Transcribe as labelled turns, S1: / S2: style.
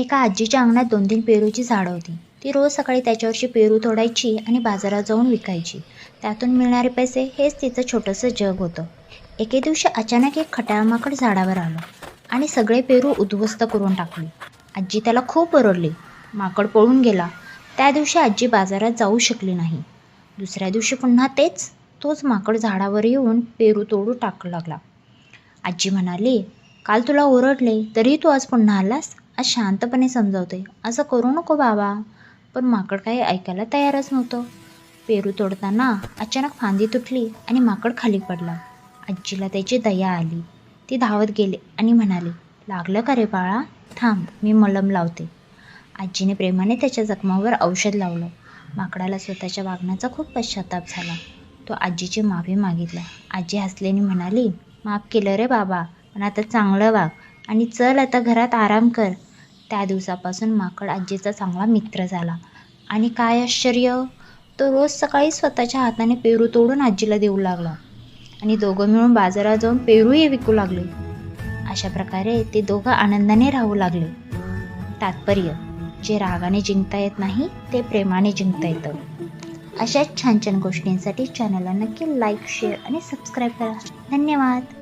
S1: एका आजीच्या अंगणात दोन तीन पेरूची झाडं होती. ती रोज सकाळी त्याच्यावरची पेरू तोडायची आणि बाजारात जाऊन विकायची. त्यातून मिळणारे पैसे हेच तिचं छोटंसं जग होतं. एके दिवशी अचानक एक खटाळमाकड झाडावर आलं आणि सगळे पेरू उद्ध्वस्त करून टाकले. आजी त्याला खूप ओरडली. माकड पळून गेला. त्या दिवशी आजी बाजारात जाऊ शकली नाही. दुसऱ्या दिवशी पुन्हा तेच तोच माकड झाडावर येऊन पेरू तोडू टाकू लागला. आजी म्हणाली काल तुला ओरडले तरी तू आज पुन्हा आलास? आज शांतपणे समजावते असं करू नको बाबा. पण माकड काही ऐकायला तयारच नव्हतं. पेरू तोडताना अचानक फांदी तुटली आणि माकड खाली पडला. आजीला त्याची दया आली. ती धावत गेले आणि म्हणाली लागलं का रे बाळा? थांब मी मलम लावते. आजीने प्रेमाने त्याच्या जखमावर औषध लावलं. माकडाला स्वतःच्या वागण्याचा खूप पश्चाताप झाला. तो आजीची माफी मागितला. आजी हसल्याने म्हणाली माफ केलं रे बाबा पण आता चांगलं वाग आणि चल आता घरात आराम कर. त्या दिवसापासून माकड आजीचा चांगला मित्र झाला. आणि काय आश्चर्य? तो रोज सकाळी स्वतःच्या हाताने पेरू तोडून आजीला देऊ लागला. आणि दोघं मिळून बाजारात जाऊन पेरूही विकू लागले. अशा प्रकारे ते दोघं आनंदाने राहू लागले. तात्पर्य जे रागाने जिंकता येत नाही ते प्रेमाने जिंकता येतं. अशाच छान छान गोष्टींसाठी चॅनलला नक्की लाईक शेअर आणि सबस्क्राईब करा. धन्यवाद!